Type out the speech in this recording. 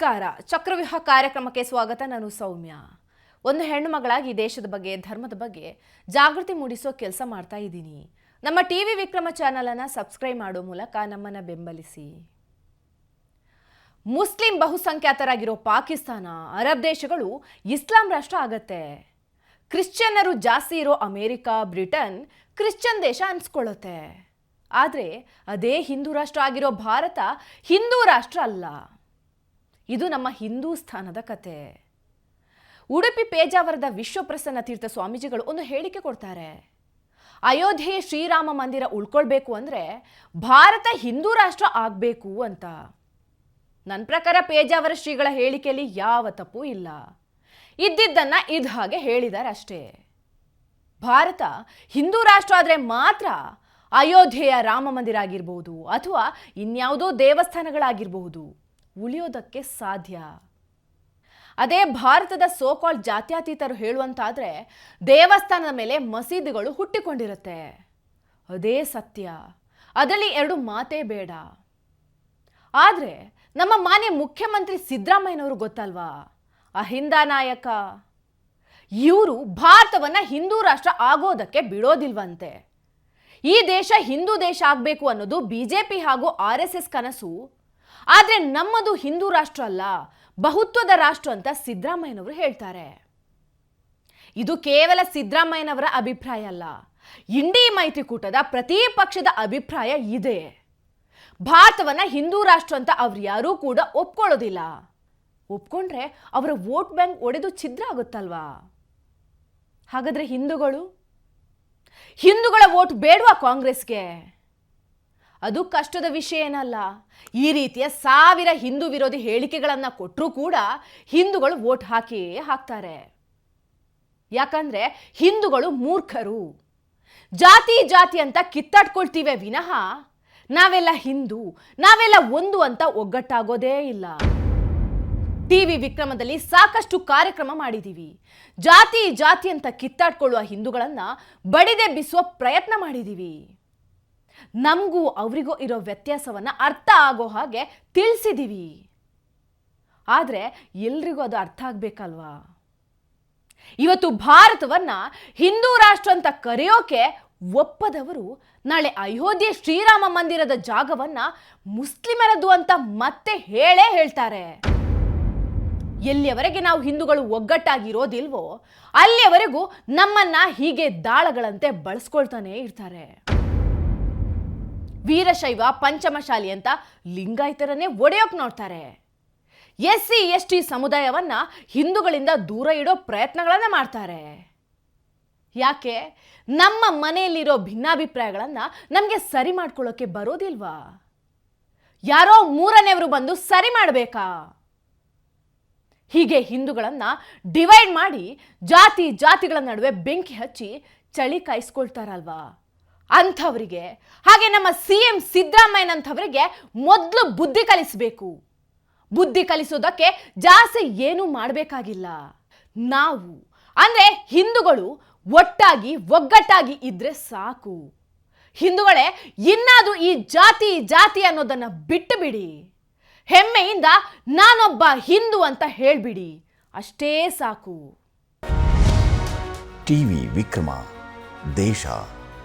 ನಮಸ್ಕಾರ. ಚಕ್ರವ್ಯೂಹ ಕಾರ್ಯಕ್ರಮಕ್ಕೆ ಸ್ವಾಗತ. ನಾನು ಸೌಮ್ಯ. ಒಂದು ಹೆಣ್ಣು ಮಗಳಾಗಿ ದೇಶದ ಬಗ್ಗೆ, ಧರ್ಮದ ಬಗ್ಗೆ ಜಾಗೃತಿ ಮೂಡಿಸೋ ಕೆಲಸ ಮಾಡ್ತಾ ಇದ್ದೀನಿ. ನಮ್ಮ ಟಿವಿ ವಿಕ್ರಮ ಚಾನಲನ್ನು ಸಬ್ಸ್ಕ್ರೈಬ್ ಮಾಡೋ ಮೂಲಕ ನಮ್ಮನ್ನು ಬೆಂಬಲಿಸಿ. ಮುಸ್ಲಿಂ ಬಹುಸಂಖ್ಯಾತರಾಗಿರೋ ಪಾಕಿಸ್ತಾನ, ಅರಬ್ ದೇಶಗಳು ಇಸ್ಲಾಂ ರಾಷ್ಟ್ರ ಆಗತ್ತೆ. ಕ್ರಿಶ್ಚಿಯನ್ನರು ಜಾಸ್ತಿ ಇರೋ ಅಮೇರಿಕಾ, ಬ್ರಿಟನ್ ಕ್ರಿಶ್ಚಿಯನ್ ದೇಶ ಅನ್ಸ್ಕೊಳ್ಳುತ್ತೆ ಆದರೆ ಅದೇ ಹಿಂದೂ ರಾಷ್ಟ್ರ ಆಗಿರೋ ಭಾರತ ಹಿಂದೂ ರಾಷ್ಟ್ರ ಅಲ್ಲ. ಇದು ನಮ್ಮ ಹಿಂದೂಸ್ಥಾನದ ಕತೆ. ಉಡುಪಿ ಪೇಜಾವರದ ವಿಶ್ವಪ್ರಸನ್ನ ತೀರ್ಥ ಸ್ವಾಮೀಜಿಗಳು ಒಂದು ಹೇಳಿಕೆ ಕೊಡ್ತಾರೆ. ಅಯೋಧ್ಯೆ ಶ್ರೀರಾಮ ಮಂದಿರ ಉಳ್ಕೊಳ್ಬೇಕು ಅಂದರೆ ಭಾರತ ಹಿಂದೂ ರಾಷ್ಟ್ರ ಆಗಬೇಕು ಅಂತ. ನನ್ನ ಪ್ರಕಾರ ಪೇಜಾವರ ಶ್ರೀಗಳ ಹೇಳಿಕೆಯಲ್ಲಿ ಯಾವ ತಪ್ಪು ಇಲ್ಲ. ಇದ್ದಿದ್ದನ್ನು ಇದ್ ಹಾಗೆ ಹೇಳಿದ್ದಾರೆ ಅಷ್ಟೇ. ಭಾರತ ಹಿಂದೂ ರಾಷ್ಟ್ರ ಆದರೆ ಮಾತ್ರ ಅಯೋಧ್ಯೆಯ ರಾಮ ಮಂದಿರ ಆಗಿರಬಹುದು ಅಥವಾ ಇನ್ಯಾವುದೋ ದೇವಸ್ಥಾನಗಳಾಗಿರಬಹುದು ಉಳಿಯೋದಕ್ಕೆ ಸಾಧ್ಯ. ಅದೇ ಭಾರತದ ಸೋಕಾಲ್ ಜಾತ್ಯತೀತರು ಹೇಳುವಂತಾದ್ರೆ ದೇವಸ್ಥಾನದ ಮೇಲೆ ಮಸೀದಿಗಳು ಹುಟ್ಟಿಕೊಂಡಿರುತ್ತೆ. ಅದೇ ಸತ್ಯ. ಅದರಲ್ಲಿ ಎರಡು ಮಾತೇ ಬೇಡ. ಆದರೆ ನಮ್ಮ ಮಾನ್ಯ ಮುಖ್ಯಮಂತ್ರಿ ಸಿದ್ದರಾಮಯ್ಯನವರು ಗೊತ್ತಲ್ವಾ? ಅಹಿಂದ ನಾಯಕ. ಇವರು ಭಾರತವನ್ನು ಹಿಂದೂ ರಾಷ್ಟ್ರ ಆಗೋದಕ್ಕೆ ಬಿಡೋದಿಲ್ವಂತೆ. ಈ ದೇಶ ಹಿಂದೂ ದೇಶ ಆಗಬೇಕು ಅನ್ನೋದು ಬಿಜೆಪಿ ಹಾಗೂ ಆರ್ ಎಸ್ ಎಸ್ ಕನಸು ಆದರೆ ನಮ್ಮದು ಹಿಂದೂ ರಾಷ್ಟ್ರ ಅಲ್ಲ, ಬಹುತ್ವದ ರಾಷ್ಟ್ರ ಅಂತ ಸಿದ್ದರಾಮಯ್ಯನವರು ಹೇಳ್ತಾರೆ. ಇದು ಕೇವಲ ಸಿದ್ದರಾಮಯ್ಯನವರ ಅಭಿಪ್ರಾಯ ಅಲ್ಲ, ಇಂಡಿ ಮೈತ್ರಿಕೂಟದ ಪ್ರತಿ ಪಕ್ಷದ ಅಭಿಪ್ರಾಯ ಇದೆ. ಭಾರತವನ್ನ ಹಿಂದೂ ರಾಷ್ಟ್ರ ಅಂತ ಅವ್ರು ಯಾರೂ ಕೂಡ ಒಪ್ಕೊಳ್ಳೋದಿಲ್ಲ. ಒಪ್ಕೊಂಡ್ರೆ ಅವರ ವೋಟ್ ಬ್ಯಾಂಕ್ ಒಡೆದು ಛಿದ್ರ ಆಗುತ್ತಲ್ವಾ? ಹಾಗಾದ್ರೆ ಹಿಂದೂಗಳು? ಹಿಂದೂಗಳ ವೋಟ್ ಬೇಡವಾ ಕಾಂಗ್ರೆಸ್ಗೆ? ಅದು ಕಷ್ಟದ ವಿಷಯ ಏನಲ್ಲ. ಈ ರೀತಿಯ ಸಾವಿರ ಹಿಂದೂ ವಿರೋಧಿ ಹೇಳಿಕೆಗಳನ್ನು ಕೊಟ್ಟರೂ ಕೂಡ ಹಿಂದೂಗಳು ವೋಟ್ ಹಾಕಿಯೇ ಹಾಕ್ತಾರೆ. ಯಾಕಂದ್ರೆ ಹಿಂದೂಗಳು ಮೂರ್ಖರು. ಜಾತಿ ಜಾತಿ ಅಂತ ಕಿತ್ತಾಡ್ಕೊಳ್ತೀವಿ ವಿನಃ ನಾವೆಲ್ಲ ಹಿಂದೂ, ನಾವೆಲ್ಲ ಒಂದು ಅಂತ ಒಗ್ಗಟ್ಟಾಗೋದೇ ಇಲ್ಲ. ಟಿವಿ ವಿಕ್ರಮದಲ್ಲಿ ಸಾಕಷ್ಟು ಕಾರ್ಯಕ್ರಮ ಮಾಡಿದ್ದೀವಿ ಜಾತಿ ಜಾತಿ ಅಂತ ಕಿತ್ತಾಡ್ಕೊಳ್ಳುವ ಹಿಂದೂಗಳನ್ನು ಬಡಿದೆಬ್ಬಿಸುವ ಪ್ರಯತ್ನ ಮಾಡಿದ್ದೀವಿ ನಮಗೂ ಅವರಿಗೂ ಇರೋ ವ್ಯತ್ಯಾಸವನ್ನ ಅರ್ಥ ಆಗೋ ಹಾಗೆ ತಿಳಿಸಿದ್ದೀವಿ ಆದರೆ ಎಲ್ರಿಗೂ ಅದು ಅರ್ಥ ಆಗಬೇಕಲ್ವಾ? ಇವತ್ತು ಭಾರತವನ್ನ ಹಿಂದೂ ರಾಷ್ಟ್ರ ಅಂತ ಕರೆಯೋಕೆ ಒಪ್ಪದವರು ನಾಳೆ ಅಯೋಧ್ಯೆ ಶ್ರೀರಾಮ ಮಂದಿರದ ಜಾಗವನ್ನ ಮುಸ್ಲಿಮರದ್ದು ಅಂತ ಮತ್ತೆ ಹೇಳೇ ಹೇಳ್ತಾರೆ. ಎಲ್ಲಿಯವರೆಗೆ ನಾವು ಹಿಂದೂಗಳು ಒಗ್ಗಟ್ಟಾಗಿರೋದಿಲ್ವೋ, ಅಲ್ಲಿಯವರೆಗೂ ನಮ್ಮನ್ನ ಹೀಗೆ ದಾಳಗಳಂತೆ ಬಳಸ್ಕೊಳ್ತಾನೆ ಇರ್ತಾರೆ. ವೀರಶೈವ ಪಂಚಮಶಾಲಿ ಅಂತ ಲಿಂಗಾಯತರನ್ನೇ ಒಡೆಯೋಕ್ ನೋಡ್ತಾರೆ. ಎಸ್ ಸಿ ಎಸ್ ಟಿ ಸಮುದಾಯವನ್ನ ಹಿಂದೂಗಳಿಂದ ದೂರ ಇಡೋ ಪ್ರಯತ್ನಗಳನ್ನ ಮಾಡ್ತಾರೆ. ಯಾಕೆ? ನಮ್ಮ ಮನೆಯಲ್ಲಿರೋ ಭಿನ್ನಾಭಿಪ್ರಾಯಗಳನ್ನ ನಮಗೆ ಸರಿ ಮಾಡ್ಕೊಳ್ಳೋಕೆ ಬರೋದಿಲ್ವಾ? ಯಾರೋ ಮೂರನೆಯವರು ಬಂದು ಸರಿ ಮಾಡಬೇಕಾ? ಹೀಗೆ ಹಿಂದೂಗಳನ್ನ ಡಿವೈಡ್ ಮಾಡಿ ಜಾತಿ ಜಾತಿಗಳ ನಡುವೆ ಬೆಂಕಿ ಹಚ್ಚಿ ಚಳಿ ಕಾಯಿಸ್ಕೊಳ್ತಾರಲ್ವಾ? ಅಂಥವರಿಗೆ, ಹಾಗೆ ನಮ್ಮ ಸಿ ಎಂ ಸಿದ್ದರಾಮಯ್ಯನಂಥವರಿಗೆ ಮೊದಲು ಬುದ್ಧಿ ಕಲಿಸಬೇಕು. ಬುದ್ಧಿ ಕಲಿಸೋದಕ್ಕೆ ಜಾಸ್ತಿ ಏನೂ ಮಾಡಬೇಕಾಗಿಲ್ಲ. ನಾವು, ಅಂದರೆ ಹಿಂದೂಗಳು ಒಟ್ಟಾಗಿ, ಒಗ್ಗಟ್ಟಾಗಿ ಇದ್ರೆ ಸಾಕು. ಹಿಂದೂಗಳೇ, ಇನ್ನಾದ್ರೂ ಈ ಜಾತಿ ಜಾತಿ ಅನ್ನೋದನ್ನು ಬಿಟ್ಟು ಬಿಡಿ ಹೆಮ್ಮೆಯಿಂದ ನಾನೊಬ್ಬ ಹಿಂದೂ ಅಂತ ಹೇಳಿಬಿಡಿ. ಅಷ್ಟೇ ಸಾಕು. ಟಿವಿ ವಿಕ್ರಮ, ದೇಶ.